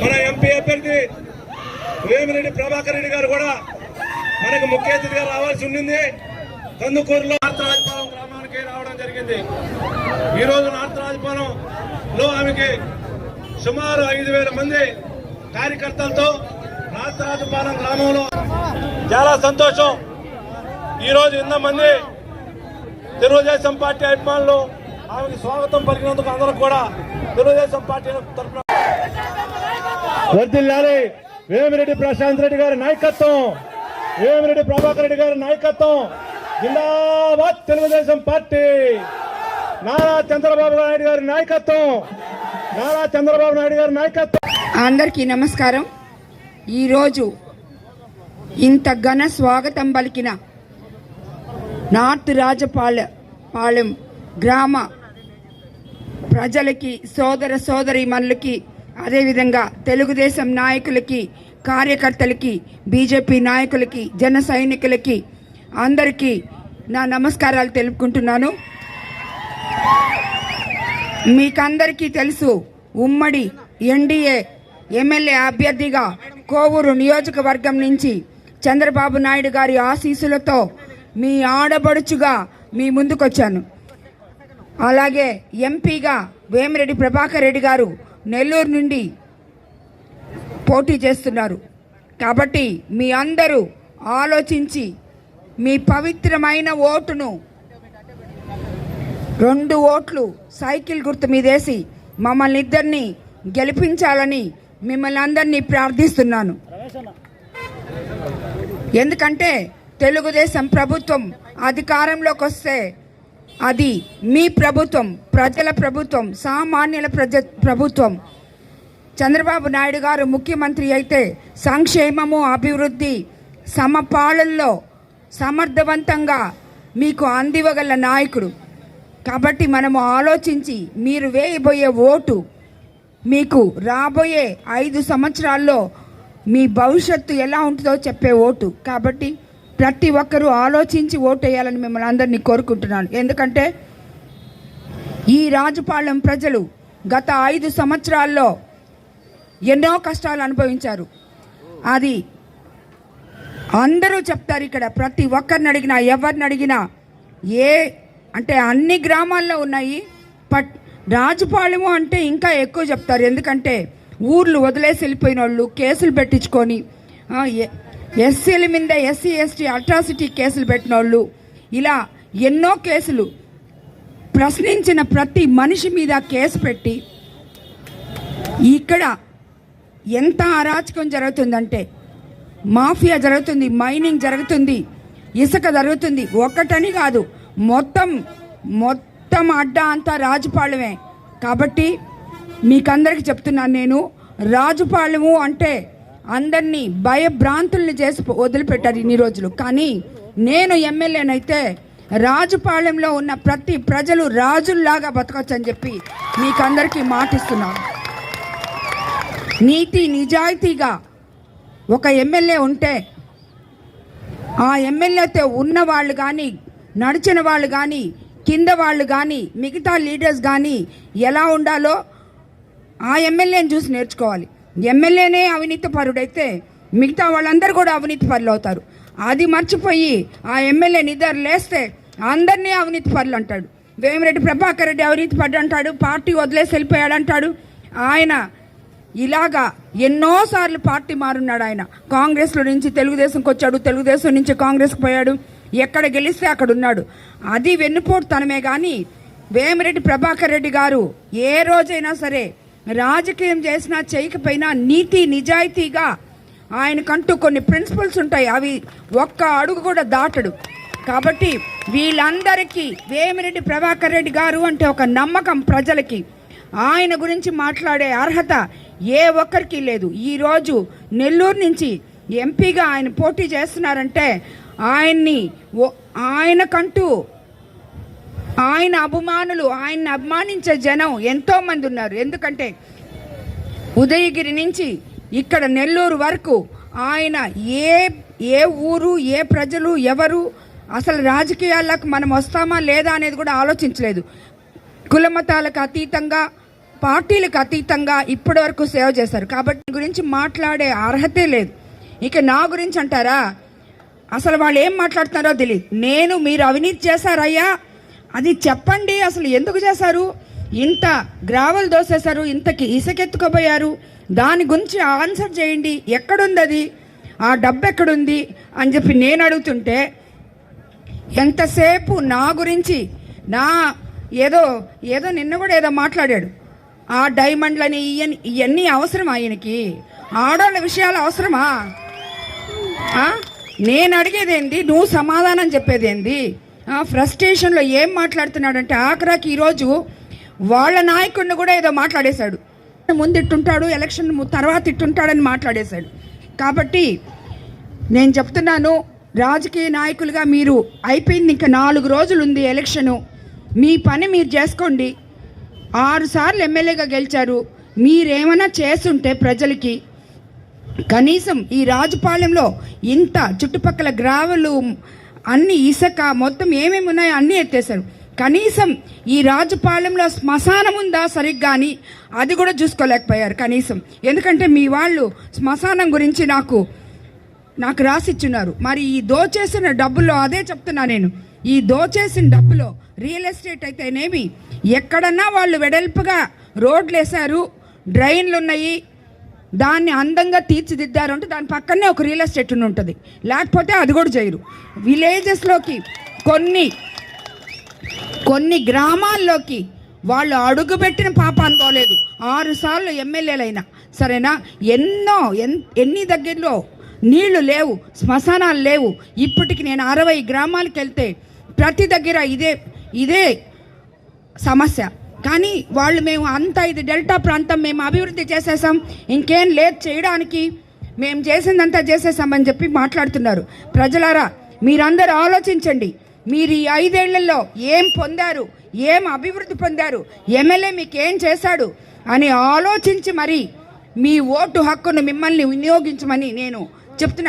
మన ఎంపీ అభ్యర్థి వేమిరెడ్డి ప్రభాకర్ రెడ్డి గారు కూడా మనకు ముఖ్య అతిథిగా రావాల్సి ఉండింది. కందుకూరులో నార్త్ రాజపాలెం గ్రామానికి రావడం జరిగింది. ఈ రోజు నార్త్ రాజపాలెం లో ఆమెకి సుమారు ఐదు వేల మంది కార్యకర్తలతో నార్త్ రాజపాలెం గ్రామంలో చాలా సంతోషం. ఈరోజు రోజు ఇంతమంది తెలుగుదేశం పార్టీ అభిమానులు ఆమెకి స్వాగతం పలికినందుకు అందరూ కూడా తెలుగుదేశం పార్టీ తరఫున వర్దిల్లాలి. వేమిరెడ్డి ప్రశాంత్ రెడ్డి గారి నాయకత్వం. వేమిరెడ్డి ప్రభాకర్ రెడ్డి గారి నాయకత్వం. జిందాబాద్ తెలుగుదేశం పార్టీ. నారా చంద్రబాబు నాయుడు గారి నాయకత్వం. నారా చంద్రబాబు నాయుడు గారి నాయకత్వం. అందరికీ నమస్కారం. ఈరోజు ఇంత ఘన స్వాగతం పలికిన నార్త్ రాజపాళ పాలెం గ్రామ ప్రజలకి సోదర సోదరి మనులకి అదేవిధంగా తెలుగుదేశం నాయకులకి కార్యకర్తలకి బీజేపీ నాయకులకి జన సైనికులకి అందరికీ నా నమస్కారాలు తెలుపుకుంటున్నాను. మీకందరికీ తెలుసు ఉమ్మడి ఎన్డీఏ ఎమ్మెల్యే అభ్యర్థిగా కోవూరు నియోజకవర్గం నుంచి చంద్రబాబు నాయుడు గారి ఆశీస్సులతో మీ ఆడబడుచుగా మీ ముందుకొచ్చాను. అలాగే ఎంపీగా వేమిరెడ్డి ప్రభాకర్ రెడ్డి గారు నెల్లూరు నుండి పోటీ చేస్తున్నారు. కాబట్టి మీ అందరూ ఆలోచించి మీ పవిత్రమైన ఓటును రెండు ఓట్లు సైకిల్ గుర్తు మీదేసి మమ్మల్ని ఇద్దరిని గెలిపించాలని మిమ్మల్ని అందరినీ ప్రార్థిస్తున్నాను. ఎందుకంటే తెలుగుదేశం ప్రభుత్వం అధికారంలోకి వస్తే అది మీ ప్రభుత్వం ప్రజల ప్రభుత్వం సామాన్యుల ప్రజ ప్రభుత్వం. చంద్రబాబు నాయుడు గారు ముఖ్యమంత్రి అయితే సంక్షేమము అభివృద్ధి సమపాలనలో సమర్థవంతంగా మీకు అందివ్వగల నాయకుడు. కాబట్టి మనము ఆలోచించి మీరు వేయబోయే ఓటు మీకు రాబోయే ఐదు సంవత్సరాల్లో మీ భవిష్యత్తు ఎలా ఉంటుందో చెప్పే ఓటు. కాబట్టి ప్రతి ఒక్కరూ ఆలోచించి ఓటేయాలని మిమ్మల్ని అందరినీ కోరుకుంటున్నాను. ఎందుకంటే ఈ రాజుపాలెం ప్రజలు గత ఐదు సంవత్సరాల్లో ఎన్నో కష్టాలు అనుభవించారు. అది అందరూ చెప్తారు ఇక్కడ ప్రతి ఒక్కరిని అడిగినా ఎవరిని అడిగినా ఏ అంటే అన్ని గ్రామాల్లో ఉన్నాయి బట్ రాజుపాలెము అంటే ఇంకా ఎక్కువ చెప్తారు. ఎందుకంటే ఊర్లు వదిలేసి వెళ్ళిపోయిన వాళ్ళు కేసులు పెట్టించుకొని ఎస్సీల మీద ఎస్సీ ఎస్టీ అట్రాసిటీ కేసులు పెట్టిన వాళ్ళు ఇలా ఎన్నో కేసులు ప్రశ్నించిన ప్రతి మనిషి మీద కేసు పెట్టి ఇక్కడ ఎంత అరాచకం జరుగుతుందంటే మాఫియా జరుగుతుంది మైనింగ్ జరుగుతుంది ఇసుక జరుగుతుంది. ఒక్కటని కాదు మొత్తం మొత్తం అడ్డా అంతా రాజుపాలెమే. కాబట్టి మీకందరికి చెప్తున్నాను నేను రాజుపాలెము అంటే అందరినీ భయభ్రాంతుల్ని చేసి వదిలిపెట్టారు ఇన్ని రోజులు. కానీ నేను ఎమ్మెల్యేనైతే రాజుపాలెంలో ఉన్న ప్రతి ప్రజలు రాజుల్లాగా బతకొచ్చని చెప్పి మీకందరికీ మాటిస్తున్నాను నీతి నిజాయితీగా ఒక ఎమ్మెల్యే ఉంటే ఆ ఎమ్మెల్యేతో ఉన్న వాళ్ళు కానీ నడిచిన వాళ్ళు కానీ కింద వాళ్ళు కానీ మిగతా లీడర్స్ కానీ ఎలా ఉండాలో ఆ ఎమ్మెల్యేని చూసి నేర్చుకోవాలి. ఎమ్మెల్యేనే అవినీతి పరుడైతే మిగతా వాళ్ళందరూ కూడా అవినీతి పరులు అవుతారు అది మర్చిపోయి ఆ ఎమ్మెల్యే నిద్ర లేస్తే అందరినీ అవినీతి పరులు అంటాడు. వేమిరెడ్డి ప్రభాకర్ రెడ్డి అవినీతి పడ్డు అంటాడు పార్టీ వదిలేసి వెళ్ళిపోయాడు అంటాడు. ఆయన ఇలాగా ఎన్నోసార్లు పార్టీ మారున్నాడు ఆయన. కాంగ్రెస్లో నుంచి తెలుగుదేశంకి వచ్చాడు తెలుగుదేశం నుంచి కాంగ్రెస్కి పోయాడు ఎక్కడ గెలిస్తే అక్కడ ఉన్నాడు. అది వెన్నుపోటుతనమే కానీ వేమిరెడ్డి ప్రభాకర్ రెడ్డి గారు ఏ రోజైనా సరే రాజకీయం చేసినా చేయకపోయినా నీతి నిజాయితీగా ఆయనకంటూ కొన్ని ప్రిన్సిపల్స్ ఉంటాయి. అవి ఒక్క అడుగు కూడా దాటడు. కాబట్టి వీళ్ళందరికీ వేమిరెడ్డి ప్రభాకర్ రెడ్డి గారు అంటే ఒక నమ్మకం ప్రజలకి. ఆయన గురించి మాట్లాడే అర్హత ఏ ఒక్కరికి లేదు. ఈరోజు నెల్లూరు నుంచి ఎంపీగా ఆయన పోటీ చేస్తున్నారంటే ఆయన్ని ఓ- ఆయనకంటూ ఆయన అభిమానులు ఆయన్ని అభిమానించే జనం ఎంతో మంది ఉన్నారు. ఎందుకంటే ఉదయగిరి నుంచి ఇక్కడ నెల్లూరు వరకు ఆయన ఏ ఏ ఊరు ఏ ప్రజలు ఎవరు అసలు రాజకీయాలకు మనం వస్తామా లేదా అనేది కూడా ఆలోచించలేదు. కులమతాలకు అతీతంగా పార్టీలకు అతీతంగా ఇప్పటి వరకు సేవ చేశారు. కాబట్టి గురించి మాట్లాడే అర్హతే లేదు. ఇక నా గురించి అంటారా? అసలు వాళ్ళు ఏం మాట్లాడుతున్నారో తెలియదు నేను మీరు అవినీతి చేశారయ్యా? అది చెప్పండి అసలు ఎందుకు చేశారు? ఇంత గ్రావెల్ దోసేశారు ఇంతకి ఇసకెత్తుకోబోయారు. దాని గురించి ఆన్సర్ చేయండి ఎక్కడుంది అది? ఆ డబ్బు ఎక్కడుంది? అని చెప్పి నేను అడుగుతుంటే ఎంతసేపు నా గురించి నా ఏదో ఏదో నిన్న కూడా ఏదో మాట్లాడాడు. ఆ డైమండ్లని ఇవన్నీ ఇవన్నీ అవసరమా ఆయనకి ఆడవాళ్ళ విషయాలు అవసరమా? నేను అడిగేదేంది? నువ్వు సమాధానం చెప్పేదేంది? ఫ్రస్ట్రేషన్లో ఏం మాట్లాడుతున్నాడంటే ఆఖరాకి ఈరోజు వాళ్ళ నాయకుడిని కూడా ఏదో మాట్లాడేశాడు. ముందు ఇట్టుంటాడు ఎలక్షన్ తర్వాత ఇట్టుంటాడని మాట్లాడేశాడు. కాబట్టి నేను చెప్తున్నాను రాజకీయ నాయకులుగా మీరు అయిపోయింది ఇంకా నాలుగు రోజులు ఉంది ఎలక్షను. మీ పని మీరు చేసుకోండి. ఆరుసార్లు ఎమ్మెల్యేగా గెలిచారు. మీరేమైనా చేస్తుంటే ప్రజలకి కనీసం ఈ రాజపాలెంలో ఇంత చుట్టుపక్కల గ్రావెలు అన్ని ఇసుక మొత్తం ఏమేమి ఉన్నాయో అన్నీ ఎత్తేసారు కనీసం ఈ రాజపాలెంలో శ్మశానం ఉందా సరిగ్గా అని అది కూడా చూసుకోలేకపోయారు కనీసం. ఎందుకంటే మీ వాళ్ళు శ్మశానం గురించి నాకు నాకు రాసిచ్చున్నారు. మరి ఈ దోచేసిన డబ్బులో అదే చెప్తున్నా నేను. ఈ దోచేసిన డబ్బులో రియల్ ఎస్టేట్ అయితేనేమి ఎక్కడన్నా వాళ్ళు వెడల్పుగా రోడ్లు వేశారు డ్రైన్లు ఉన్నాయి దాన్ని అందంగా తీర్చిదిద్దారు అంటే దాని పక్కనే ఒక రియల్ ఎస్టేట్ ఉంటుంది. లేకపోతే అది కూడా చేయరు. విలేజెస్లోకి కొన్ని కొన్ని గ్రామాల్లోకి వాళ్ళు అడుగుపెట్టిన పాప అనుకోలేదు. ఆరుసార్లు ఎమ్మెల్యేలైనా. సరేనా? ఎన్నో ఎన్ ఎన్ని దగ్గరలో నీళ్ళు లేవు శ్మశానాలు లేవు. ఇప్పటికి నేను అరవై గ్రామాలకు వెళ్తే ప్రతి దగ్గర ఇదే ఇదే సమస్య. కానీ వాళ్ళు మేము అంతా ఇది డెల్టా ప్రాంతం మేము అభివృద్ధి చేసేసాం ఇంకేం లేదు చేయడానికి. మేము చేసిందంతా చేసేసామని చెప్పి మాట్లాడుతున్నారు. ప్రజలారా మీరందరూ ఆలోచించండి. మీరు ఈ ఐదేళ్ళలో ఏం పొందారు ఏం అభివృద్ధి పొందారు ఎమ్మెల్యే మీకు ఏం చేశాడు అని ఆలోచించి మరి మీ ఓటు హక్కును మిమ్మల్ని వినియోగించమని నేను చెప్తున్నా.